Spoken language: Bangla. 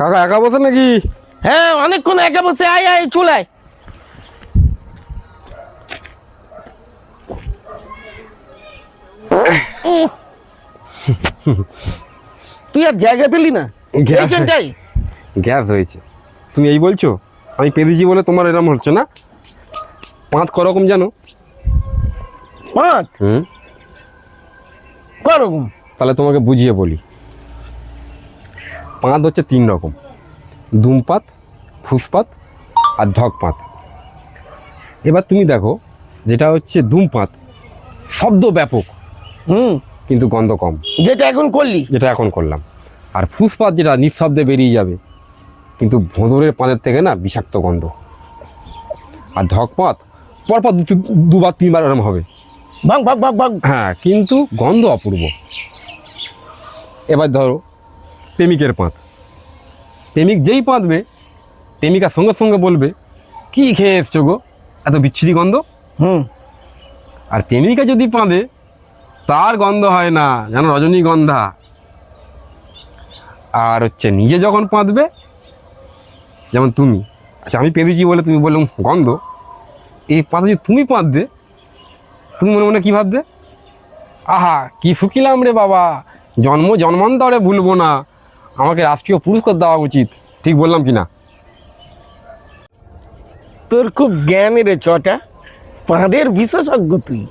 কাকা একা বসে নাকি? হ্যাঁ অনেকক্ষণ একা বসে আয় আয় চুলায় তুই আর জায়গা পেলি না? গ্যাস এইখানটাই গ্যাস হয়েছে। তুমি এই বলছো? আমি পেরেছি বলে তোমার এরম হচ্ছে না? পাঁচ করকম জানো? পাঁচ হুম। করকম। তাহলে তোমাকে বুঝিয়ে বলি। পাঁত হচ্ছে তিন রকম। দুমপাত ফুসপাত আর ধকপাত। এবার তুমি দেখো যেটা হচ্ছে দুমপাত শব্দ ব্যাপক হুম। কিন্তু গন্ধ কম। যেটা এখন করলি। যেটা এখন করলাম। আর ফুসপাত যেটা নিঃশব্দে বেরিয়ে যাবে কিন্তু ভোঁদরের পানের থেকে না বিষাক্ত গন্ধ। আর ধকপাত পরপর দু- দুবার তিনবার এরম হবে। ভাগ ভাগ ভাগ ভাগ। হ্যাঁ কিন্তু গন্ধ অপূর্ব। এবার ধরো প্রেমিকের পাঁত প্রেমিক যেই পাঁতবে প্রেমিকা সঙ্গে সঙ্গে বলবে কি খেয়ে এসছো গো? এত বিচ্ছিরি গন্ধ? হুম। আর প্রেমিকা যদি পাঁদে তার গন্ধ হয় না যেন রজনীগন্ধা। আর হচ্ছে নিজে যখন পাঁদবে যেমন তুমি আচ্ছা আমি পেঁদেছি বলে তুমি বললাম গন্ধ এই পাতা যদি তুমি পাঁদবে তুমি মনে মনে কী ভাববে? আহা কি শুকিলাম রে বাবা জন্ম জন্মান্তরে ভুলবো না আমাকে রাষ্ট্রীয় পুরস্কার দেওয়া উচিত ঠিক বললাম কি না তোর খুব জ্ঞান রে চটা পাঁদের বিশেষজ্ঞ তুই